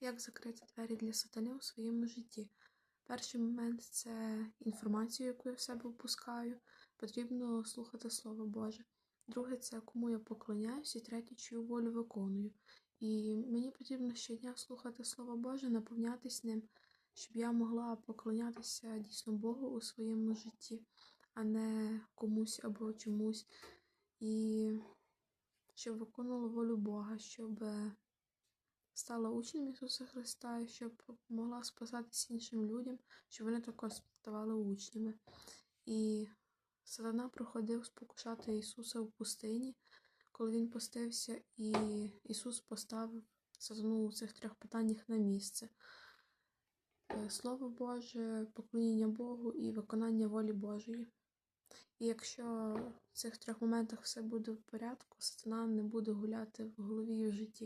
Як закрити двері для сатани у своєму житті? Перший момент це інформацію, яку я в себе впускаю. Потрібно слухати Слово Боже. Друге це кому я поклоняюсь, і третє, чию волю виконую. І мені потрібно щодня слухати Слово Боже, наповнятись ним, щоб я могла поклонятися дійсно Богу у своєму житті, а не комусь або чомусь. І щоб виконувала волю Бога, щоб стала учнем Ісуса Христа, щоб могла спасатися іншим людям, щоб вони також ставали учнями. І сатана проходив спокушати Ісуса в пустині, коли Він постився, і Ісус поставив сатану у цих трьох питаннях на місце. Е, Слово Боже, поклоніння Богу і виконання волі Божої. І якщо в цих трьох моментах все буде в порядку, сатана не буде гуляти в голові і в житті.